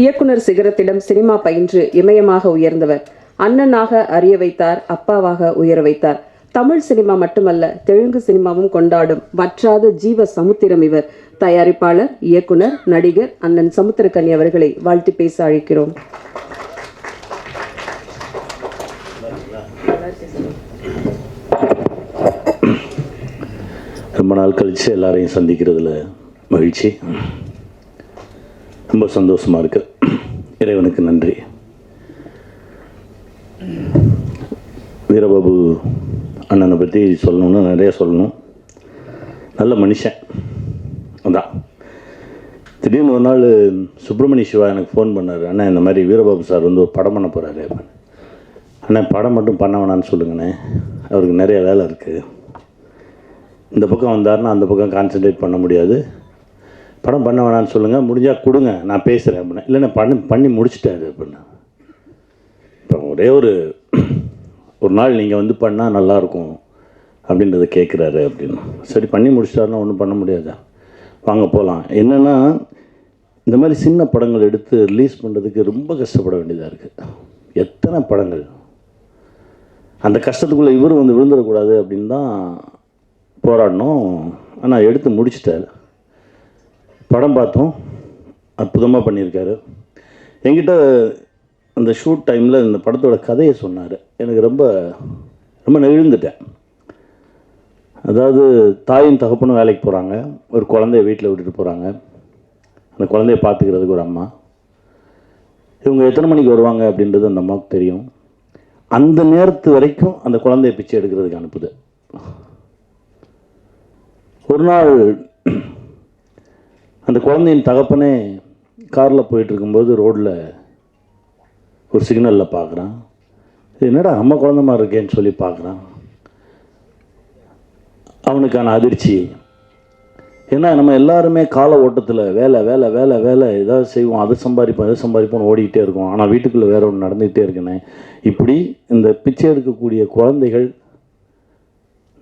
இயக்குனர் சிகரத்திடம் சினிமா பயின்று இமயமாக உயர்ந்தவர். அண்ணனாக அறிய வைத்தார் அப்பாவாக உயர வைத்தார். தமிழ் சினிமா மட்டுமல்ல தெலுங்கு சினிமாவும் கொண்டாடும் வற்றாத ஜீவ சமுத்திரம் இவர். தயாரிப்பாளர் இயக்குனர் நடிகர் அண்ணன் சமுத்திரக்கனி அவர்களை வாழ்த்து பேச அழைக்கிறோம். ரொம்ப நாள் கழிச்சு எல்லாரையும் சந்திக்கிறதுல மகிழ்ச்சி. ரொம்ப சந்தோஷமாக இருக்கு. இறைவனுக்கு நன்றி. வீரபாபு அண்ணனை பற்றி சொல்லணும்னு நிறைய சொல்லணும். நல்ல மனுஷன். அதான். திடீர்னு ஒரு நாள் சுப்பிரமணிய சிவா எனக்கு ஃபோன் பண்ணார். அண்ணா இந்த மாதிரி வீரபாபு சார் வந்து ஒரு படம் பண்ண போகிறாரு அண்ணா படம் மட்டும் பண்ண வேணான்னு சொல்லுங்கண்ணே. அவருக்கு நிறைய வேலை இருக்குது இந்த பக்கம் வந்தார்னா அந்த பக்கம் கான்சன்ட்ரேட் பண்ண முடியாது. படம் பண்ண வேணாம்னு சொல்லுங்கள் முடிஞ்சால் கொடுங்க நான் பேசுகிறேன் அப்படின்னா. இல்லைண்ணா பண்ணி பண்ணி முடிச்சுட்டாரு அப்படின்னா. இப்போ ஒரே ஒரு ஒரு நாள் நீங்கள் வந்து பண்ணால் நல்லாயிருக்கும் அப்படின்றத கேட்குறாரு அப்படின்னு. சரி பண்ணி முடிச்சிட்டாருன்னா ஒன்றும் பண்ண முடியாதா? வாங்க போகலாம் என்னென்னா இந்த மாதிரி சின்ன படங்கள் எடுத்து ரிலீஸ் பண்ணுறதுக்கு ரொம்ப கஷ்டப்பட வேண்டியதாக இருக்குது எத்தனை படங்கள்? அந்த கஷ்டத்துக்குள்ளே இவர் வந்து விழுந்துடக்கூடாது அப்படின்னு தான் போராடினோம். ஆனால் எடுத்து முடிச்சிட்டாரு. படம் பார்த்தோம். அற்புதமாக பண்ணியிருக்காரு. என்கிட்ட அந்த ஷூட் டைமில் இந்த படத்தோட கதையை சொன்னார். எனக்கு ரொம்ப ரொம்ப நெகிழ்ந்துட்டேன். அதாவது தாயும் தகப்பனும் வேலைக்கு போகிறாங்க ஒரு குழந்தைய வீட்டில் விட்டுட்டு போகிறாங்க அந்த குழந்தைய பார்த்துக்கிறதுக்கு ஒரு அம்மா. இவங்க எத்தனை மணிக்கு வருவாங்க அப்படின்றது அந்த அம்மாவுக்கு தெரியும். அந்த நேரத்து வரைக்கும் அந்த குழந்தைய பிச்சை எடுக்கிறதுக்கு அனுப்புது. ஒரு நாள் அந்த குழந்தையின் தகப்பனே காரில் போயிட்டுருக்கும்போது ரோட்டில் ஒரு சிக்னலில் பார்க்குறான் என்னடா நம்ம குழந்த மாதிரி இருக்கேன்னு சொல்லி பார்க்குறான் அவனுக்கான அதிர்ச்சி. ஏன்னா நம்ம எல்லாருமே கால ஓட்டத்தில் வேலை வேலை வேலை வேலை ஏதாவது செய்வோம். அதை சம்பாதிப்போம் எதை சம்பாதிப்போம்னு ஓடிக்கிட்டே இருக்கோம். ஆனால் வீட்டுக்குள்ளே வேறு ஒன்று நடந்துக்கிட்டே இருக்குண்ணே இப்படி இந்த பிச்சை எடுக்கக்கூடிய குழந்தைகள்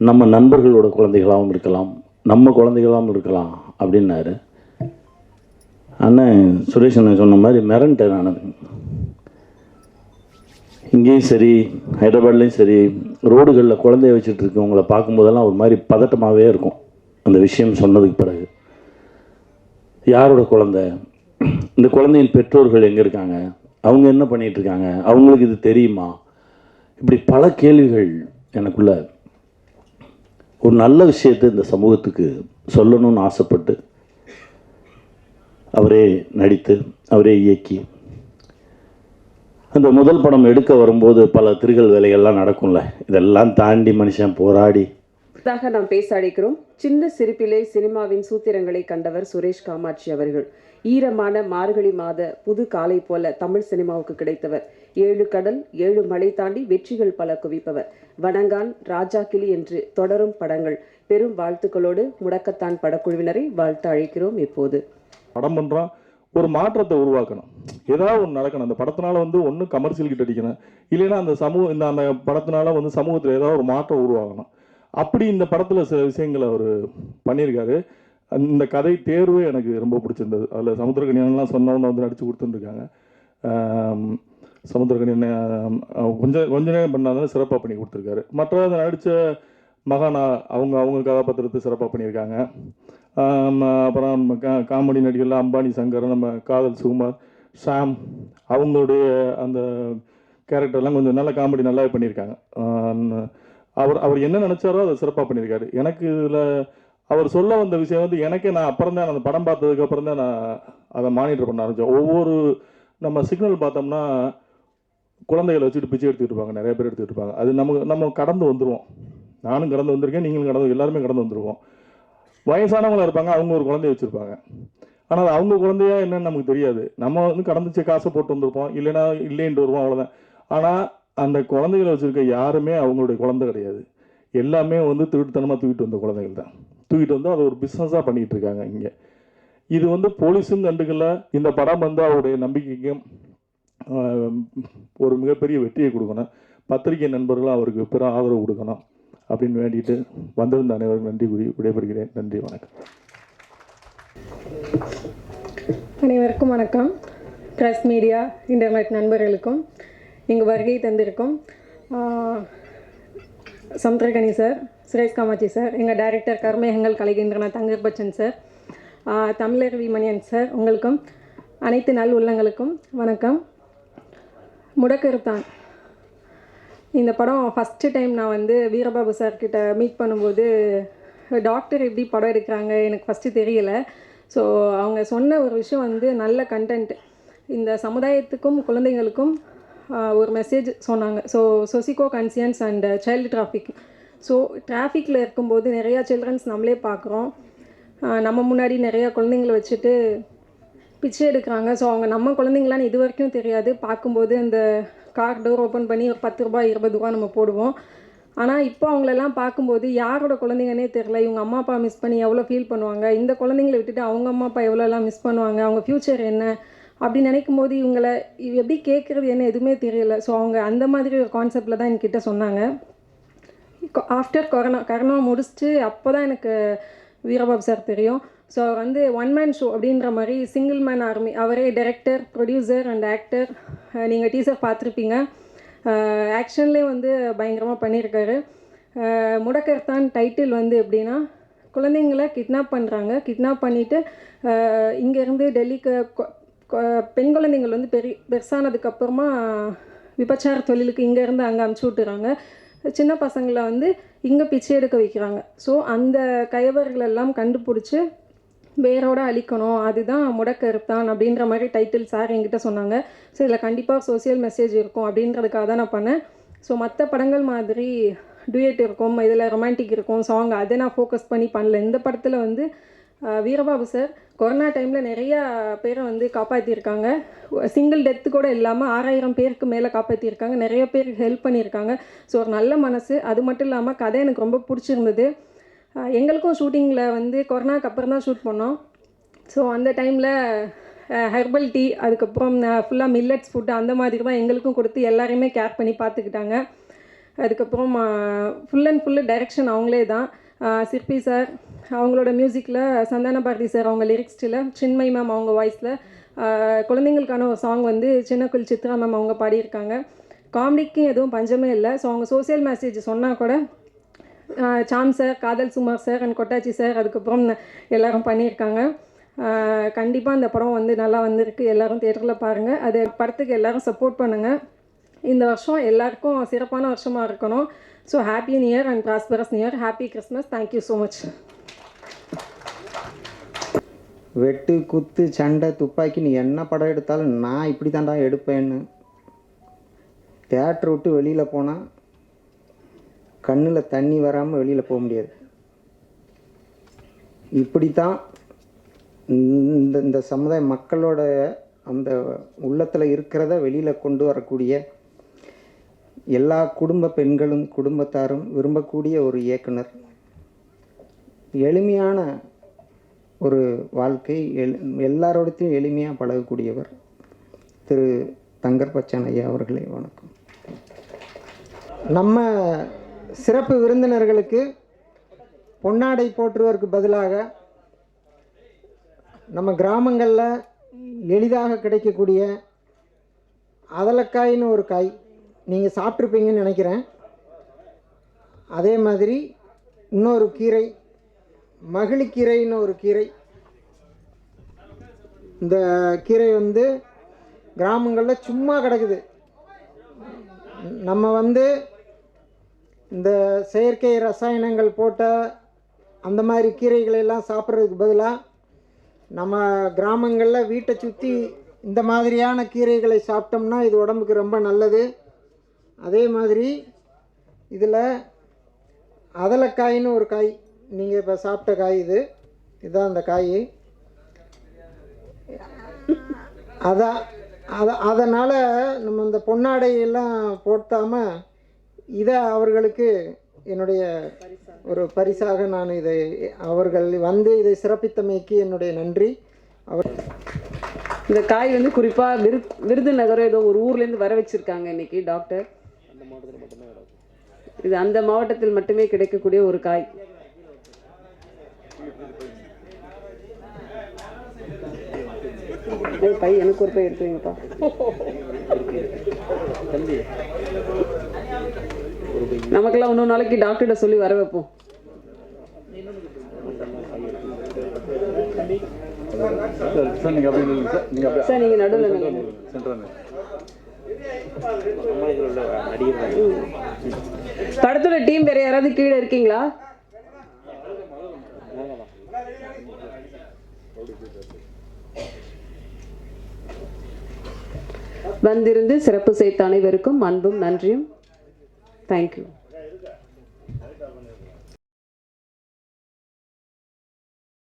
நம்ம நண்பர்களோட குழந்தைகளாகவும் இருக்கலாம். நம்ம குழந்தைகளாகவும் இருக்கலாம் அப்படின்னாரு. அண்ணன் சுரேஷ் அண்ணன் சொன்ன மாதிரி மிரண்டேன் நான் இங்கேயும் சரி ஹைதராபாத்லேயும் சரி ரோடுகளில் குழந்தைய வச்சுட்டு இருக்கவங்களை பார்க்கும்போதெல்லாம் ஒரு மாதிரி பதட்டமாகவே இருக்கும். அந்த விஷயம் சொன்னதுக்கு பிறகு. யாரோட குழந்தை? இந்த குழந்தையின் பெற்றோர்கள் எங்கே இருக்காங்க? அவங்க என்ன பண்ணிகிட்டு இருக்காங்க? அவங்களுக்கு இது தெரியுமா? இப்படி பல கேள்விகள் எனக்குள்ள. ஒரு நல்ல விஷயத்தை இந்த சமூகத்துக்கு சொல்லணும்னு ஆசைப்பட்டு அவரே நடித்து அவரே இயக்கி. அந்த முதல் படம் எடுக்க வரும்போது பல திருகல் வேலைகள்லாம் நடக்கும்ல. இதெல்லாம் தாண்டி மனுஷன் போராடி. தாக நாம் பேச அழைக்கிறோம் சின்ன சிரிப்பிலே சினிமாவின் சூத்திரங்களை கண்டவர் சுரேஷ் காமாட்சி அவர்கள். ஈரமான மார்கழி மாத புது காலை போல தமிழ் சினிமாவுக்கு கிடைத்தவர். ஏழு கடல் ஏழு மலை தாண்டி வெற்றிகள் பல குவிப்பவர். வணங்கான் ராஜா கிளி என்று தொடரும் படங்கள். பெரும் வாழ்த்துக்களோடு முடக்கத்தான் படக்குழுவினரை வாழ்த்து அழைக்கிறோம் இப்போது. படம் பண்ணுறான் ஒரு மாற்றத்தை உருவாக்கணும். ஏதாவது ஒன்று நடக்கணும். அந்த படத்தினால வந்து ஒன்று கமர்ஷியல் கிட்ட அடிக்கணும். இல்லைன்னா அந்த சமூக இந்த அந்த படத்தினால வந்து சமூகத்தில் ஏதாவது ஒரு மாற்றம் உருவாகணும். அப்படி இந்த படத்தில் சில விஷயங்களை அவர் பண்ணியிருக்காரு. இந்த கதை தேர்வு எனக்கு ரொம்ப பிடிச்சிருந்தது. அதில் சமுத்திரக்கணியன்லாம் சொன்னவங்க வந்து நடித்து கொடுத்துருக்காங்க சமுத்திரக்கணியன் கொஞ்சம் கொஞ்ச நேரம் பண்ணாதான் சிறப்பாக பண்ணி கொடுத்துருக்காரு. மற்ற நடித்த மகானா அவங்க அவங்க கதாபாத்திரத்தை சிறப்பாக பண்ணியிருக்காங்க. அப்புறம் கா காமெடி நடிகர்கள் அம்பானி சங்கர் நம்ம காதல் சுகுமார் ஷாம் அவங்களுடைய அந்த கேரக்டர்லாம் கொஞ்சம் நல்ல காமெடி நல்லாவே பண்ணியிருக்காங்க. அவர் அவர் என்ன நினச்சாரோ அதை சிறப்பாக பண்ணியிருக்காரு. எனக்கு இதில் அவர் சொல்ல வந்த விஷயம் வந்து எனக்கே நான் அப்புறம் தான் அந்த படம் பார்த்ததுக்கப்புறம் தான் நான் அதை மானிட்டர் பண்ண ஆரம்பித்தேன் ஒவ்வொரு நம்ம சிக்னல் பார்த்தோம்னா குழந்தைகளை வச்சுட்டு பிச்சை எடுத்துகிட்டு இருப்பாங்க. நிறைய பேர் எடுத்துகிட்டு இருப்பாங்க. அது நமக்கு நம்ம கடந்து வந்துடுவோம் நானும் கடந்து வந்திருக்கேன் நீங்களும் கடந்து எல்லாருமே கடந்து வந்துருவோம். வயசானவங்களா இருப்பாங்க அவங்க ஒரு குழந்தைய வச்சுருப்பாங்க. ஆனால் அது அவங்க குழந்தையா என்னன்னு நமக்கு தெரியாது. நம்ம வந்து கடந்துச்சு காசை போட்டு வந்திருப்போம் இல்லைன்னா இல்லைன்ட்டு வருவோம் அவ்வளோதான் ஆனால் அந்த குழந்தைகளை வச்சுருக்க யாருமே அவங்களுடைய குழந்தை கிடையாது. எல்லாமே வந்து திருட்டுத்தனமாக தூக்கிட்டு வந்த குழந்தைகள் தான். தூக்கிட்டு வந்து அதை ஒரு பிஸ்னஸாக பண்ணிகிட்டு இருக்காங்க இங்கே. இது வந்து போலீஸும் கண்டுக்கல. இந்த படம் வந்து அவருடைய நம்பிக்கைக்கும் ஒரு மிகப்பெரிய வெற்றியை கொடுக்கணும். பத்திரிகை நண்பர்களும் அவருக்கு பிற ஆதரவு கொடுக்கணும். அப்படின்னு வேண்டிட்டு வந்திருந்த அனைவரும் நன்றி கூறி விடைபெறுகிறேன். நன்றி வணக்கம். அனைவருக்கும் வணக்கம். ப்ரெஸ் மீடியா இன்டர்நெட் நண்பர்களுக்கும் இங்கு வருகை தந்திருக்கும் சமுத்திரகனி சார் சுரேஷ் காமாட்சி சார் எங்கள் டைரக்டர் கர்மேகங்கள் கலைகின்றன தங்கர் பச்சன் சார் தமிழர் தமிழருவி மணியன் சார் உங்களுக்கும் அனைத்து நல் உள்ளங்களுக்கும் வணக்கம். முடக்கருத்தான். இந்த படம் ஃபஸ்ட்டு டைம் நான் வந்து வீரபாபு சார்கிட்ட மீட் பண்ணும்போது டாக்டர் எப்படி படம் எடுக்கிறாங்க எனக்கு ஃபஸ்ட்டு தெரியல. ஸோ அவங்க சொன்ன ஒரு விஷயம் வந்து நல்ல கண்டென்ட் இந்த சமுதாயத்துக்கும் குழந்தைங்களுக்கும் ஒரு மெசேஜ் சொன்னாங்க. So socio conscience and child traffic so டிராஃபிக்கில் இருக்கும்போது நிறையா சில்ட்ரன்ஸ் நம்மளே பார்க்குறோம் நம்ம முன்னாடி நிறையா குழந்தைங்களை வச்சுட்டு பிச்சை எடுக்கிறாங்க. ஸோ அவங்க நம்ம குழந்தைங்களான்னு இது வரைக்கும் தெரியாது. பார்க்கும்போது அந்த கார் டோர் ஓப்பன் பண்ணி ஒரு பத்து ரூபாய் இருபது ரூபா நம்ம போடுவோம். ஆனால் இப்போ அவங்களெல்லாம் பார்க்கும்போது யாரோட குழந்தைங்கன்னே தெரில இவங்க அம்மா அப்பா மிஸ் பண்ணி எவ்வளோ ஃபீல் பண்ணுவாங்க? இந்த குழந்தைங்களை விட்டுட்டு அவங்க அம்மா அப்பா எவ்வளோலாம் மிஸ் பண்ணுவாங்க? அவங்க ஃப்யூச்சர் என்ன? அப்படி நினைக்கும் போது இவங்களை எப்படி கேட்குறது என்ன எதுவுமே தெரியல. ஸோ அவங்க அந்த மாதிரி ஒரு கான்செப்டில் தான் என்கிட்ட சொன்னாங்க. ஆஃப்டர் கொரோனா கரோனா முடிச்சுட்டு அப்போ தான் எனக்கு வீரபாபு சார் தெரியும். ஸோ அவர் வந்து ஒன் மேன் ஷோ அப்படின்ற மாதிரி சிங்கிள் மேன் ஆர்மி அவரே டைரக்டர் ப்ரொடியூசர் அண்ட் ஆக்டர் நீங்கள் டீசர் பார்த்துருப்பீங்க. ஆக்ஷன்லேயே வந்து பயங்கரமாக பண்ணியிருக்காரு முடக்கர்தான் டைட்டில் வந்து எப்படின்னா குழந்தைங்கள கிட்னாப் பண்ணுறாங்க கிட்னாப் பண்ணிவிட்டு இங்கேருந்து டெல்லிக்கு கொ- கொ- பெண் குழந்தைங்கள் வந்து பெரிய பெருசானதுக்கப்புறமா விபச்சார தொழிலுக்கு இங்கேருந்து அங்கே அமுச்சு விட்டுறாங்க. சின்ன பசங்களை வந்து இங்கே பிச்சை எடுக்க வைக்கிறாங்க. ஸோ அந்த கைவர்களெல்லாம் கண்டுபிடிச்சி வேரோட அழிக்கணும் அதுதான் முடக்கருத்தான் அப்படின்ற மாதிரி டைட்டில் சார் என்கிட்ட சொன்னாங்க. ஸோ இதில் கண்டிப்பாக சோஷியல் மெசேஜ் இருக்கும் அப்படின்றதுக்காக தான் நான் பண்ணேன். ஸோ மற்ற படங்கள் மாதிரி டுயட் இருக்கும் இதில் ரொமான்டிக் இருக்கும் சாங் அதை நான் ஃபோக்கஸ் பண்ணி பண்ணல. இந்த படத்தில் வந்து வீரபாபு சார் கொரோனா டைமில் நிறையா பேரை வந்து காப்பாற்றியிருக்காங்க சிங்கிள் டெத்து கூட இல்லாமல் ஆறாயிரம் பேருக்கு மேலே காப்பாற்றிருக்காங்க நிறைய பேருக்கு ஹெல்ப் பண்ணியிருக்காங்க ஸோ ஒரு நல்ல மனசு. அது மட்டும் இல்லாமல் கதை எனக்கு ரொம்ப பிடிச்சிருந்தது. எங்களுக்கும் ஷூட்டிங்கில் வந்து கொரோனாக்கு அப்புறம் தான் ஷூட் பண்ணோம். ஸோ அந்த டைமில் ஹெர்பல் டீ அதுக்கப்புறம் ஃபுல்லாக மில்லட்ஸ் ஃபுட்டு அந்த மாதிரி தான் எங்களுக்கும் கொடுத்து எல்லாரையுமே கேர் பண்ணி பார்த்துக்கிட்டாங்க. அதுக்கப்புறம் ஃபுல் அண்ட் ஃபுல்லு டைரக்ஷன் அவங்களே தான். சிற்பி சார் அவங்களோட மியூசிக்கில் சந்தான பாரதி சார் அவங்க லிரிக்ஸ்டில் சின்மை மேம் அவங்க வாய்ஸில் குழந்தைங்களுக்கான ஒரு சாங் வந்து சின்னக்குள் சித்ரா மேம் அவங்க பாடியிருக்காங்க. காமெடிக்கும் எதுவும் பஞ்சமே இல்லை. ஸோ அவங்க சோஷியல் மெசேஜ் சொன்னால் கூட சாம் சார் காதல் சுமார் சார் அண்ட் கொட்டாச்சி சார் அதுக்கப்புறம் எல்லாரும் பண்ணியிருக்காங்க. கண்டிப்பாக அந்த படம் வந்து நல்லா வந்திருக்கு. எல்லாரும் தேட்டரில் பாருங்கள் அது படத்துக்கு எல்லாரும் சப்போர்ட் பண்ணுங்கள் இந்த வருஷம் எல்லாருக்கும் சிறப்பான வருஷமாக இருக்கணும். So happy new year and prosperous new year happy Christmas thank you so much வெட்டு குத்து சண்டை துப்பாக்கி நீ என்ன படம் எடுத்தாலும் நான் இப்படி தான்டா எடுப்பேன்னு. தேட்டர் விட்டு வெளியில் போனால் கண்ணில் தண்ணி வராமல் வெளியில் போக முடியாது. இப்படி தான் இந்த இந்த சமுதாய மக்களோட அந்த உள்ளத்தில் இருக்கிறத வெளியில் கொண்டு வரக்கூடிய எல்லா குடும்ப பெண்களும் குடும்பத்தாரும் விரும்பக்கூடிய ஒரு இயக்குனர். எளிமையான ஒரு வாழ்க்கை எல் எல்லாரோடத்தையும் எளிமையாக பழகக்கூடியவர் திரு தங்கர் பச்சன் ஐயா அவர்களே வணக்கம். நம்ம சிறப்பு விருந்தினர்களுக்கு பொன்னாடை போற்றுவதற்கு பதிலாக நம்ம கிராமங்களில் எளிதாக கிடைக்கக்கூடிய அதலக்காயின்னு ஒரு காய் நீங்கள் சாப்பிட்ருப்பீங்கன்னு நினைக்கிறேன். அதே மாதிரி இன்னொரு கீரை மகிழிக்கீரைன்னு ஒரு கீரை. இந்த கீரை வந்து கிராமங்களில் சும்மா கிடக்குது. நம்ம வந்து இந்த செயற்கை ரசாயனங்கள் போட்ட அந்த மாதிரி கீரைகளை எல்லாம் சாப்பிட்றதுக்கு பதிலாக நம்ம கிராமங்களில் வீட்டை சுற்றி இந்த மாதிரியான கீரைகளை சாப்பிட்டோம்னா இது உடம்புக்கு ரொம்ப நல்லது. அதே மாதிரி இதில் அதலக்காயின்னு ஒரு காய் நீங்கள் இப்போ சாப்பிட்ட காய் இது. இதுதான் அந்த காய். அதான் அதை அதனால் நம்ம இந்த பொன்னாடையெல்லாம் போட்டாமல் இதை அவர்களுக்கு என்னுடைய ஒரு பரிசாக நான் இதை அவர்கள் வந்து இதை சிறப்பித்தமைக்கு என்னுடைய நன்றி. அவர் இந்த காய் வந்து குறிப்பாக விரு விருதுநகரம் ஏதோ ஒரு ஊர்லேருந்து வர வச்சுருக்காங்க இன்னைக்கு டாக்டர். இது அந்த மாவட்டத்தில் மட்டுமே கிடைக்கக்கூடிய ஒரு காய். ஏய், பை எனக்கு ஒரு பை எடுத்து வைங்கப்பா நமக்கெல்லாம் இன்னொரு நாளைக்கு டாக்டர்கிட்ட சொல்லி வர வைப்போம். சார் நீங்கள் அப்படி சார் நீங்கள் நடுவில் நில்லுங்க. படத்தோட டீம் வேற யாராவது கீழே இருக்கீங்களா? வந்திருந்து சிறப்பு செய்த அனைவருக்கும் அன்பும் நன்றியும். தேங்க்யூ